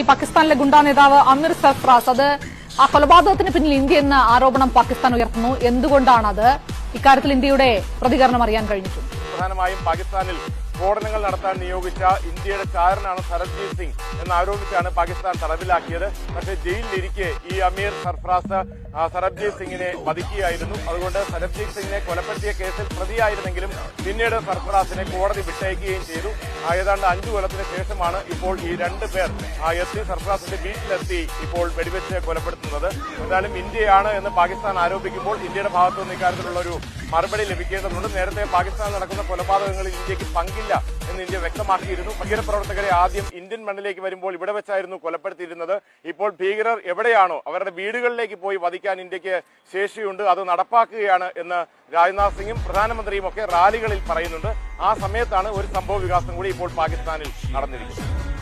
ഈ പാകിസ്ഥാനിലെ ഗുണ്ടാ നേതാവ് അമീർ സർഫ്രാസ്. അത് ആ കൊലപാതകത്തിന് പിന്നിൽ ഇന്ത്യ എന്ന ആരോപണം പാകിസ്ഥാൻ ഉയർത്തുന്നു. എന്തുകൊണ്ടാണത്? ഇക്കാര്യത്തിൽ ഇന്ത്യയുടെ പ്രതികരണം അറിയാൻ കഴിഞ്ഞിട്ടുണ്ട്. പ്രധാനമായും പാകിസ്ഥാനിൽ സ്ഫോടനങ്ങൾ നടത്താൻ നിയോഗിച്ച ഇന്ത്യയുടെ ചാരനാണ് സരബ്ജീത് സിംഗ് എന്നാരോപിച്ചാണ് പാകിസ്ഥാൻ തടവിലാക്കിയത്. പക്ഷേ ജയിലിലിരിക്കെ ഈ അമീർ സർഫ്രാസ് സരബ്ജീത് സിംഗിനെ വധിക്കുകയായിരുന്നു. അതുകൊണ്ട് സരബ്ജീത് സിംഗിനെ കൊലപ്പെടുത്തിയ കേസിൽ പ്രതിയായിരുന്നെങ്കിലും പിന്നീട് സർഫ്രാസിനെ കോടതി വിട്ടയക്കുകയും ചെയ്തു. ഏതാണ്ട് അഞ്ചു കൊല്ലത്തിന് ശേഷമാണ് ഇപ്പോൾ ഈ രണ്ട് പേർ എത്തി സർഫ്രാസിന്റെ വീട്ടിലെത്തി ഇപ്പോൾ വെടിവെച്ച് കൊലപ്പെടുത്തുന്നത്. എന്തായാലും ഇന്ത്യയാണ് എന്ന് പാകിസ്ഥാൻ ആരോപിക്കുമ്പോൾ ഇന്ത്യയുടെ ഭാഗത്തുനിന്ന് ഇക്കാര്യത്തിലുള്ള ഒരു മറുപടി ലഭിക്കേണ്ടതുണ്ട്. നേരത്തെ പാകിസ്ഥാൻ നടക്കുന്ന കൊലപാതകങ്ങളിൽ ഇന്ത്യയ്ക്ക് പങ്കില്ല എന്ന് ഇന്ത്യ വ്യക്തമാക്കിയിരുന്നു. ഭീകരപ്രവർത്തകരെ ആദ്യം ഇന്ത്യൻ മണ്ണിലേക്ക് വരുമ്പോൾ ഇവിടെ വെച്ചായിരുന്നു കൊലപ്പെടുത്തിയിരുന്നത്. ഇപ്പോൾ ഭീകരർ എവിടെയാണോ അവരുടെ വീടുകളിലേക്ക് പോയി വധിക്കാൻ ഇന്ത്യയ്ക്ക് ശേഷിയുണ്ട്. അത് നടപ്പാക്കുകയാണ് എന്ന് രാജ്നാഥ് സിംഗും പ്രധാനമന്ത്രിയും ഒക്കെ റാലികളിൽ പറയുന്നുണ്ട്. ആ സമയത്താണ് ഒരു സംഭവ വികാസം കൂടി ഇപ്പോൾ പാകിസ്ഥാനിൽ നടന്നിരിക്കുന്നത്.